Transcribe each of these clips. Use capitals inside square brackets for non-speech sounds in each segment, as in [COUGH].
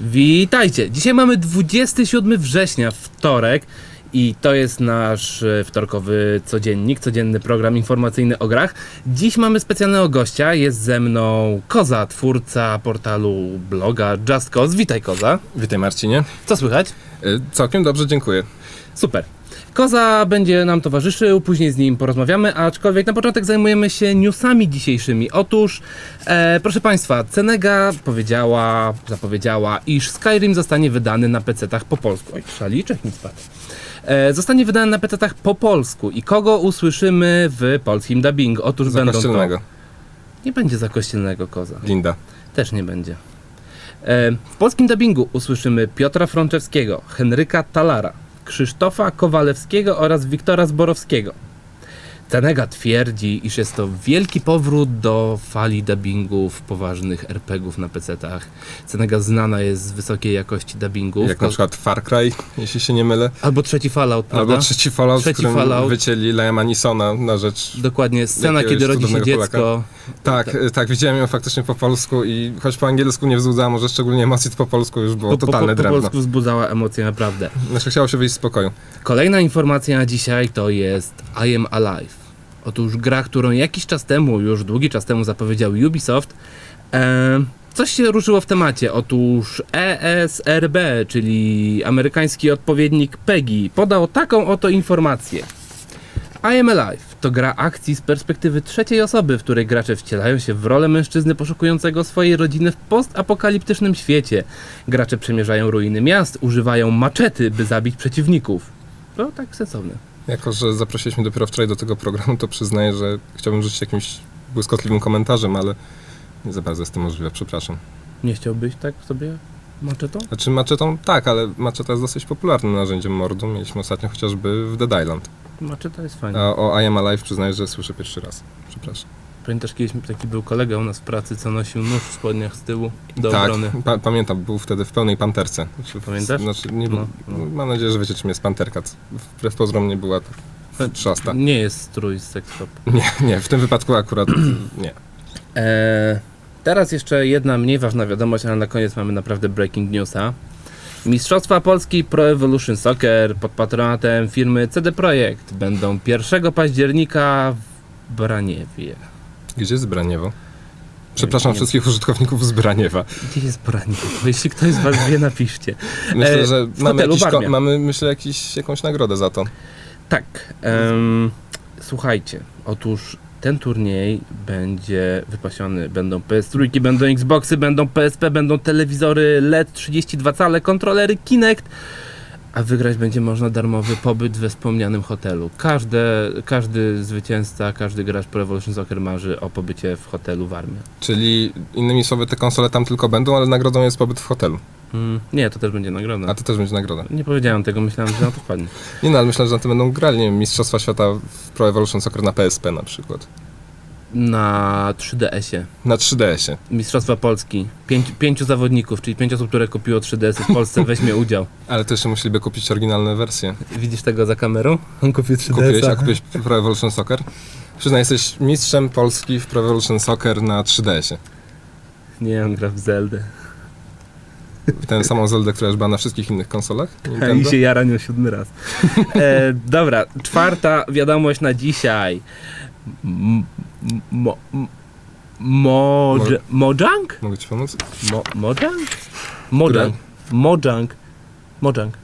Witajcie! Dzisiaj mamy 27 września, wtorek. I to jest nasz e, wtorkowy codziennik, codzienny program informacyjny o grach. Dziś mamy specjalnego gościa. Jest ze mną Koza, twórca portalu bloga Just Cause. Witaj Koza. Witaj Marcinie. Co słychać? Y, Całkiem dobrze, dziękuję. Super. Koza będzie nam towarzyszył, później z nim porozmawiamy, aczkolwiek na początek zajmujemy się newsami dzisiejszymi. Otóż, e, proszę Państwa, Cenega powiedziała, zapowiedziała, iż Skyrim zostanie wydany na PC-tach po polsku. Oj, szaliczek mi spadł. E, zostanie wydany na PC-tach po polsku. I kogo usłyszymy w polskim dubbingu? Otóż Za będą to... kościelnego. Nie będzie za kościelnego Koza. Linda. Też nie będzie. E, W polskim dubbingu usłyszymy Piotra Frączewskiego, Henryka Talara, Krzysztofa Kowalewskiego oraz Wiktora Zborowskiego. Cenega twierdzi, iż jest to wielki powrót do fali dubbingów poważnych RPGów na PC-tach. Cenega znana jest z wysokiej jakości dubbingów. Jak na przykład Far Cry, jeśli się nie mylę. Albo trzeci Fallout, prawda? Albo trzeci Fallout, Trzeci w którym Fallout. wycięli Liama Nisona na rzecz... Dokładnie, scena, kiedy rodzi się dziecko. Tak, y, tak, widziałem ją faktycznie po polsku i choć po angielsku nie wzbudzała może szczególnie emocji, to po polsku już było Po, po, totalne po, po drewno. polsku wzbudzała emocje, naprawdę. Znaczy chciało się wyjść z pokoju. Kolejna informacja na dzisiaj to jest I Am Alive. Otóż gra, którą jakiś czas temu, już długi czas temu zapowiedział Ubisoft, e, coś się ruszyło w temacie. Otóż ESRB, czyli amerykański odpowiednik PEGI, podał taką oto informację. I Am Alive to gra akcji z perspektywy trzeciej osoby, w której gracze wcielają się w rolę mężczyzny poszukującego swojej rodziny w postapokaliptycznym świecie. Gracze przemierzają ruiny miast, używają maczety, by zabić przeciwników. To tak sensowne. Jako, że zaprosiliśmy dopiero wczoraj do tego programu, to przyznaję, że chciałbym rzucić jakimś błyskotliwym komentarzem, ale nie za bardzo jest to możliwe, przepraszam. Nie chciałbyś tak sobie maczetą? Znaczy maczetą tak, ale maczeta jest dosyć popularnym narzędziem mordu. Mieliśmy ostatnio chociażby w Dead Island. Maczeta jest fajna. A o I Am Alive przyznaję, że słyszę pierwszy raz. Przepraszam. Pamiętasz kiedyś taki był kolega u nas w pracy, co nosił nóż w spodniach z tyłu do tak, obrony. pa pamiętam, był wtedy w pełnej panterce. Pamiętasz? Znaczy, nie, No, no. Mam nadzieję, że wiecie czym jest panterka. Wbrew pozorom nie była trzasta. Nie jest strój z sex shop. [LAUGHS] Nie, nie, w tym wypadku akurat [CLEARS THROAT] nie. Eee, teraz jeszcze jedna mniej ważna wiadomość, ale na koniec mamy naprawdę breaking newsa. Mistrzostwa Polski Pro Evolution Soccer pod patronatem firmy CD Projekt będą 1 października w Braniewie. Gdzie jest Braniewo? Przepraszam wszystkich użytkowników z Braniewa. Gdzie jest Braniewo? Jeśli ktoś z Was wie, [LAUGHS] napiszcie. Myślę, E, że w mamy, jakiś ko- mamy myślę, jakiś, jakąś nagrodę za to. Tak. em, słuchajcie, otóż ten turniej będzie wypasiony. Będą PS3, będą Xboxy, będą PSP, będą telewizory LED 32 cale, kontrolery Kinect. A wygrać będzie można darmowy pobyt we wspomnianym hotelu. Każde, każdy zwycięzca, każdy gracz Pro Evolution Soccer marzy o pobycie w hotelu Warmia. Czyli innymi słowy, te konsole tam tylko będą, ale nagrodą jest pobyt w hotelu. Mm, nie, to też będzie nagroda. A to też będzie nagroda. Nie powiedziałem tego, myślałem, że na to wpadnie. Nie no, ale myślę, że na tym będą grali, nie wiem, Mistrzostwa Świata w Pro Evolution Soccer na PSP na przykład. Na 3DS-ie. Na 3DS-ie. Mistrzostwa Polski. Pięć, pięciu zawodników, czyli pięć osób, które kupiło 3DS w Polsce, [LAUGHS] weźmie udział. Ale jeszcze musieliby kupić oryginalne wersje. Widzisz tego za kamerą? On kupił 3DS. Kupiłeś, a kupiłeś Pro Evolution Soccer? Przyznaj, jesteś mistrzem Polski w Pro Evolution Soccer na 3DS-ie. Nie, on gra w Zeldę. Tę samą Zeldę, która już była na wszystkich innych konsolach? I Nintendo? się jara nią siódmy raz. E, dobra, czwarta wiadomość na dzisiaj. Mo, Moj- Mojang? Mogę ci pomóc? Mo, Mojang? Mojang. Mojang. Mojang.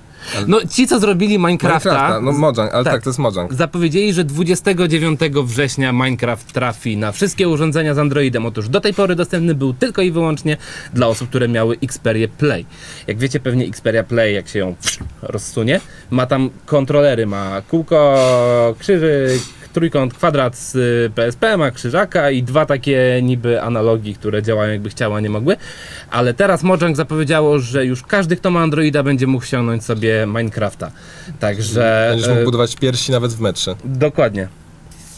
No ci, co zrobili Minecrafta, Minecrafta, no Mojang, ale tak. tak, to jest Mojang. Zapowiedzieli, że 29 września Minecraft trafi na wszystkie urządzenia z Androidem. Otóż do tej pory dostępny był tylko i wyłącznie dla osób, które miały Xperia Play. Jak wiecie, pewnie Xperia Play, jak się ją rozsunie, ma tam kontrolery, ma kółko, krzyżyk, trójkąt, kwadrat z y, PSP, ma krzyżaka i dwa takie niby analogi, które działają jakby chciała, nie mogły. Ale teraz Mojang zapowiedziało, że już każdy, kto ma Androida, będzie mógł ściągnąć sobie Minecrafta. Także... Będziesz e, mógł budować piersi nawet w metrze. Dokładnie.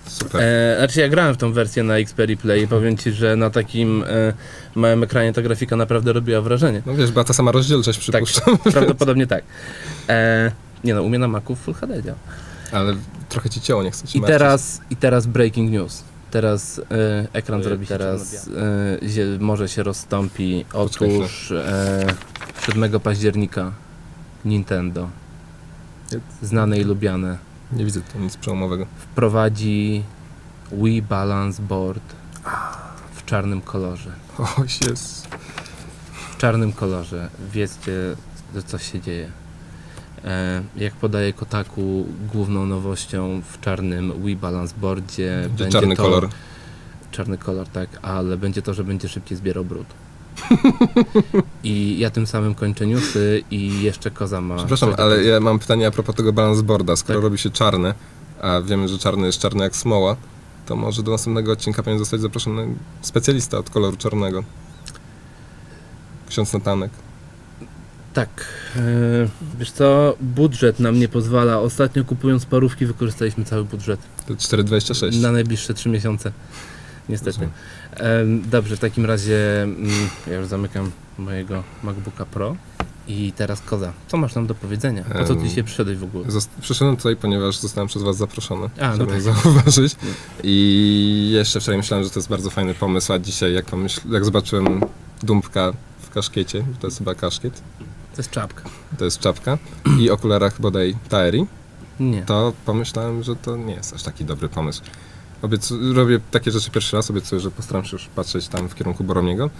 Super. E, znaczy ja grałem w tą wersję na Xperia Play i powiem Ci, że na takim e, małym ekranie ta grafika naprawdę robiła wrażenie. No wiesz, była ta sama rozdzielczość, Tak, przypuszczam. prawdopodobnie tak. E, nie no, u mnie na Macu Full HD działa. Ale trochę ci ciało nie chce się I teraz, I teraz breaking news. Teraz e, ekran Ojej, zrobi się teraz, e, zie- może się rozstąpi. Otóż e, 7 października Nintendo, znane i lubiane, Nie widzę tu nic przełomowego. wprowadzi Wii Balance Board w czarnym kolorze. O, jest. W czarnym kolorze. Wiecie, że coś się dzieje. E, jak podaje Kotaku, główną nowością w czarnym Wii Balance Boardzie Będzie czarny to, kolor. Czarny kolor, tak, ale będzie to, że będzie szybciej zbierał brud. [LAUGHS] I ja tym samym kończę newsy i jeszcze Koza ma... Przepraszam, ale ja mam pytanie a propos tego balance boarda. Skoro Tak. robi się czarny, a wiemy, że czarny jest czarny jak smoła, to może do następnego odcinka powinien zostać zaproszony specjalista od koloru czarnego. Ksiądz Natanek. Tak. E, wiesz co, budżet nam nie pozwala. Ostatnio kupując parówki wykorzystaliśmy cały budżet. To 4,26. Na najbliższe trzy miesiące. Niestety. Dobrze, w takim razie mm, ja już zamykam mojego MacBooka Pro. I teraz Koza, co masz nam do powiedzenia? Po co ty dzisiaj przyszedłeś w ogóle? Przyszedłem tutaj, ponieważ zostałem przez Was zaproszony. A, no Chciałbym tak. zauważyć. I jeszcze wczoraj myślałem, że to jest bardzo fajny pomysł, a dzisiaj jak, pomyśl, jak zobaczyłem dumpka w kaszkiecie, to jest chyba kaszkiet, To jest czapka. to jest czapka, i okularach bodaj Taeri, Nie. to pomyślałem, że to nie jest aż taki dobry pomysł. Obiecu- robię takie rzeczy pierwszy raz, obiecuję, że postaram się już patrzeć tam w kierunku Boromiego.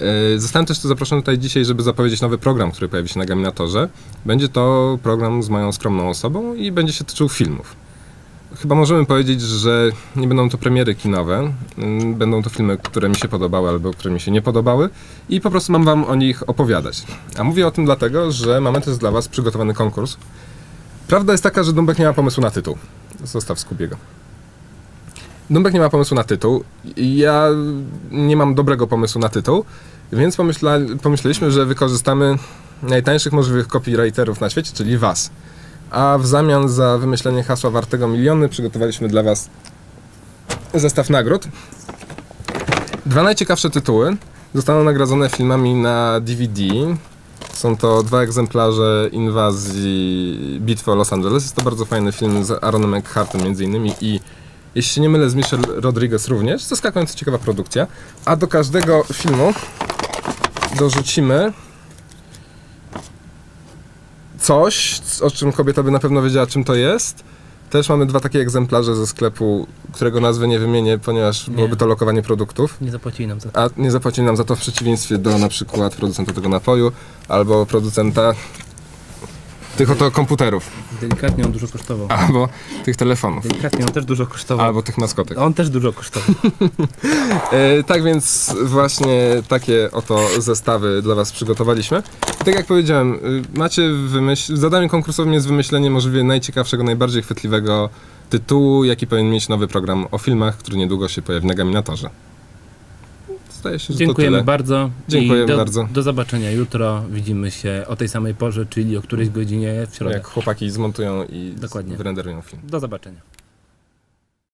Yy, Zostałem też tu zaproszony tutaj dzisiaj, żeby zapowiedzieć nowy program, który pojawi się na Gaminatorze. Będzie to program z moją skromną osobą i będzie się tyczył filmów. Chyba możemy powiedzieć, że nie będą to premiery kinowe, yy, będą to filmy, które mi się podobały albo które mi się nie podobały i po prostu mam wam o nich opowiadać. A mówię o tym dlatego, że mamy też dla was przygotowany konkurs. Prawda jest taka, że Dąbek nie ma pomysłu na tytuł. Zostaw Skubiego. Dąbek nie ma pomysłu na tytuł. Ja nie mam dobrego pomysłu na tytuł, więc pomyśleliśmy, że wykorzystamy najtańszych możliwych copywriterów na świecie, czyli was. A w zamian za wymyślenie hasła wartego miliony przygotowaliśmy dla was zestaw nagród. Dwa najciekawsze tytuły zostaną nagrodzone filmami na DVD. Są to dwa egzemplarze inwazji bitwy o Los Angeles. Jest to bardzo fajny film z Aaronem Eckhartem między innymi i jeśli się nie mylę z Michelle Rodriguez również. Zaskakująco ciekawa produkcja. A do każdego filmu dorzucimy coś, o czym kobieta by na pewno wiedziała, czym to jest. Też mamy dwa takie egzemplarze ze sklepu, którego nazwy nie wymienię, ponieważ Nie. byłoby to lokowanie produktów. Nie zapłacili nam za to. A nie zapłacili nam za to w przeciwieństwie do na przykład producenta tego napoju albo producenta tych oto komputerów, Delikatnie on dużo kosztował. albo tych telefonów, Delikatnie on też dużo kosztował. albo tych maskotek. On też dużo kosztował. [LAUGHS] E, tak więc właśnie takie oto zestawy dla Was przygotowaliśmy. I tak jak powiedziałem, y, macie wymyśl... zadaniem konkursowym jest wymyślenie możliwie najciekawszego, najbardziej chwytliwego tytułu, jaki powinien mieć nowy program o filmach, który niedługo się pojawi na Gaminatorze. Zdaje się, że to Dziękujemy tyle. bardzo. Dziękujemy I do, bardzo. Do zobaczenia jutro. Widzimy się o tej samej porze, czyli o którejś godzinie w środę. Jak chłopaki zmontują i Dokładnie. wyrenderują film. Do zobaczenia.